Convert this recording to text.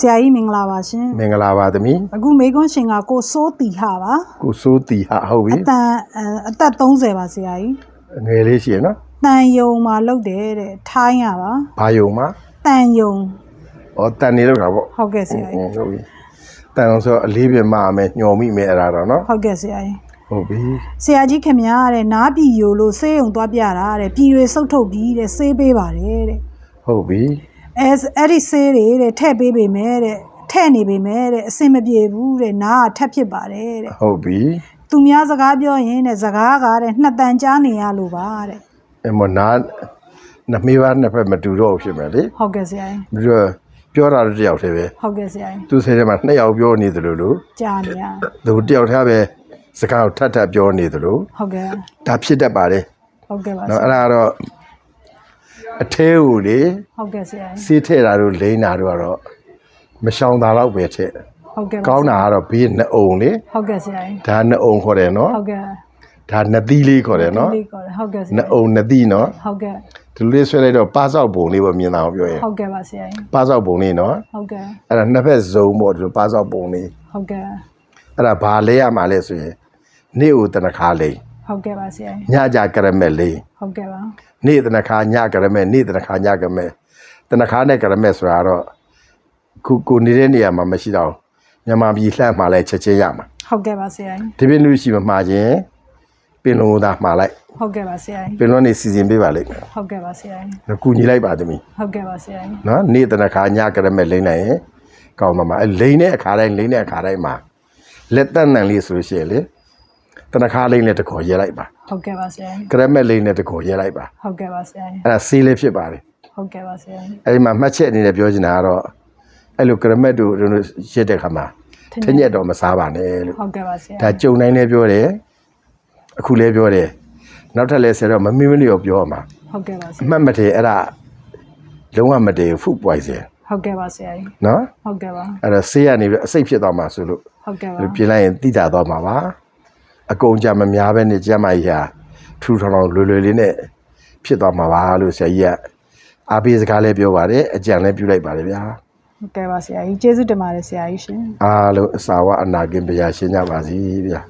ဆရာကြီးမင်္ဂလာပါရှင်မင်္ဂလာပါသမီးအခုမေကွန်းရှင်ကကိုစိုးတီဟာပါကိုစိုးတီဟာဟုတ်ပြီအတန်အဲအသက်30ပါဆရာကြီးငယ်လေးရှိရနော်တန်ယုံမှာလုပ်တယ်တဲ့ထိုင်းရပါဘာယုံမှာတန်ယုံဩတန်နေတော့တာပေါ့ဟုတ်ကဲ့ဆရာကြီးဟုတ်ပြီတန်အောင်ဆိုအလေးပြမမယ်ညော်မိမယ်အဲ့ဒါတော့နော်ဟုတ်ကဲ့ဆရာကြီးဟုတ်ပြီဆရာကြီးခင်ဗျားတဲ့နားပြည်ယိုလို့ဆေးရုံသွားပြတာတဲ့ပြည်တွေစုပ်ထုတ်ပြီးတဲ့ဆေးပေးပါတယ်တဲ့ဟုတ်ပြီ အဲအဲ့ဒီဆေးတွေတဲ့ထည့်ပေးပေမဲ့တဲ့ထည့်နေပေမဲ့တဲ့အဆင်မပြေဘူးတဲ့နားကထက်ဖြစ်ပါတယ်တဲ့ဟုတ်ပြီသူများစကားပြောရင်တဲ့စကားကတဲ့နှစ်တန်ကြားနေရလို့ပါတဲ့အမနာနမေးပါနှစ်ဖက်မတူတော့ဘူးဖြစ်မယ်လေဟုတ်ကဲ့ဆရာကြီးပြီးတော့ပြောတာတော့တယောက်တည်းပဲဟုတ်ကဲ့ဆရာကြီးသူစိတ်ထဲမှာနှစ်ယောက်ပြောနေသလိုလိုကြားနေရသူတယောက်တည်းပဲစကားကိုထပ်ထပ်ပြောနေသလိုဟုတ်ကဲ့ဒါဖြစ်တတ်ပါတယ်ဟုတ်ကဲ့ပါဆနော်ရာအဲ့ဒါကတော့ အထဲကိုလေဟုတ်ကဲ့ဆရာကြီးစေးထဲတာတို့လိမ့်တာတို့ကတော့မရှောင်တာတော့ပဲထက်ဟုတ်ကဲ့ပါကောင်းတာကတော့ဘေးနှစ်အုံလေဟုတ်ကဲ့ဆရာကြီးဒါနှစ်အုံခေါ်တယ်နော်ဟုတ်ကဲ့ဒါနှစ်သီးလေးခေါ်တယ်နော်လေးကောဟုတ်ကဲ့ဆရာနှစ်အုံနှစ်သီးနော်ဟုတ်ကဲ့ဒီလိုလေးဆွဲလိုက်တော့ပါဆောက်ပုံလေးပေါ့မြင်တာကိုပြောရင်ဟုတ်ကဲ့ပါဆရာကြီးပါဆောက်ပုံလေးနော်ဟုတ်ကဲ့အဲ့ဒါနှစ်ဖက်ဇုံပေါ့ဒီလိုပါဆောက်ပုံလေးဟုတ်ကဲ့အဲ့ဒါဘာလဲရမှာလဲဆိုရင်နေ့ဦးတနခါလေး ဟုတ်ကဲ့ပါဆရာကြီးညကြကရမက်လေးဟုတ်ကဲ့ပါနေ့တနခါညကရမက်နေ့တနခါညကရမက်တနခါနဲ့ကရမက်ဆိုတာတော့ခုကိုနေတဲ့နေရာမှာမရှိတော့ဘူးမြန်မာပြည်လှမ်းမှလည်းချက်ချင်းရမှာဟုတ်ကဲ့ပါဆရာကြီးဒီပင်လူရှိမမှာခြင်းပင်လုံးသားမှာလိုက်ဟုတ်ကဲ့ပါဆရာကြီးပင်လုံးနေစီစဉ်ပေးပါလိမ့်မယ်ဟုတ်ကဲ့ပါဆရာကြီး။ငကူညီလိုက်ပါသမီးဟုတ်ကဲ့ပါဆရာကြီး။နော်နေ့တနခါညကရမဲ့လိမ့်လိုက်ရင်ကောင်းမှာမှာအဲလိမ့်တဲ့အခါတိုင်းလိမ့်တဲ့အခါတိုင်းမှာလက်သက်နံလေးဆိုလို့ရှိရင်လေ တနခါလိမ့်နဲ့တခေါ်ရဲလိုက်ပါဟုတ်ကဲ့ပါဆရာကြီးကရမဲ့လိမ့်နဲ့တခေါ်ရဲလိုက်ပါဟုတ်ကဲ့ပါဆရာကြီးအဲ့ဒါဆေးလေးဖြစ်ပါတယ်ဟုတ်ကဲ့ပါဆရာကြီးအဲ့ဒီမှာမှတ်ချက်အနေနဲ့ပြောချင်တာကတော့အဲ့လိုကရမဲ့တို့တို့ရစ်တဲ့ခါမှာထညက်တော့မစားပါနဲ့လို့ဟုတ်ကဲ့ပါဆရာဒါကြုံတိုင်းလည်းပြောတယ်အခုလည်းပြောတယ်နောက်ထပ်လည်းဆရာတော့မမင်းမင်းရောပြောရမှာဟုတ်ကဲ့ပါဆအရာမှတ်မတည်အဲ့ဒါလုံးဝမတည်ဖုပွိုင်စင်ဟုတ်ကဲ့ပါဆရာကြီးနော်ဟုတ်ကဲ့ပါအဲ့တော့ဆေးရနေပြီးအစိတ်ဖြစ်သွားမှာဆိုလို့ဟုတ်ကဲ့ပါလူပြင်လိုက်ရင်တိတာသွားမှာပါ အကုန်ကြမများပဲနဲ့ကျမကြီးဟာထူထောင်ထောင်လွယ်လွယ်လေးနဲ့ဖြစ်သွားမှာပါလို့ဆရာကြီးကအားပေးစကားလည်းပြောပါတယ်အကြံလည်းပြုလိုက်ပါတယ်ဗျာဟုတ်ကဲ့ပါဆရာကြီးကျေးဇူးတင်ပါတယ်ဆရာကြီးရှင်အားလုံးအစာဝအနာကင်ပရာရှင်းကြပါစီဗျာ